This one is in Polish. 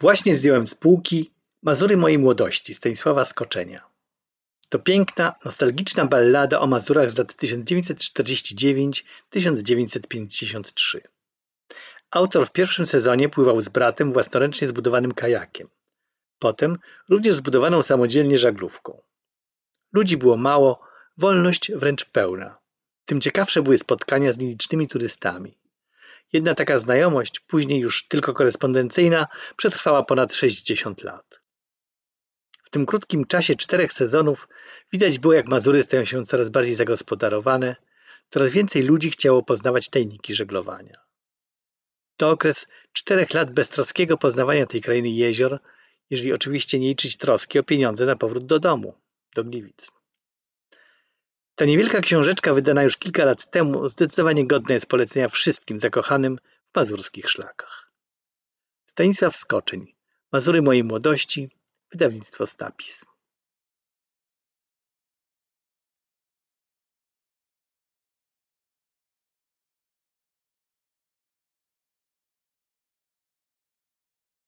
Właśnie zdjąłem z półki Mazury mojej młodości Stanisława Skoczenia. To piękna, nostalgiczna ballada o Mazurach z lat 1949-1953. Autor w pierwszym sezonie pływał z bratem własnoręcznie zbudowanym kajakiem. Potem również zbudowaną samodzielnie żaglówką. Ludzi było mało, wolność wręcz pełna. Tym ciekawsze były spotkania z nielicznymi turystami. Jedna taka znajomość, później już tylko korespondencyjna, przetrwała ponad 60 lat. W tym krótkim czasie czterech sezonów widać było, jak Mazury stają się coraz bardziej zagospodarowane, coraz więcej ludzi chciało poznawać tajniki żeglowania. To okres czterech lat beztroskiego poznawania tej krainy jezior, jeżeli oczywiście nie liczyć troski o pieniądze na powrót do domu, do Gliwic. Ta niewielka książeczka, wydana już kilka lat temu, zdecydowanie godna jest polecenia wszystkim zakochanym w mazurskich szlakach. Stanisław Skoczeń, Mazury mojej młodości, wydawnictwo Stapis.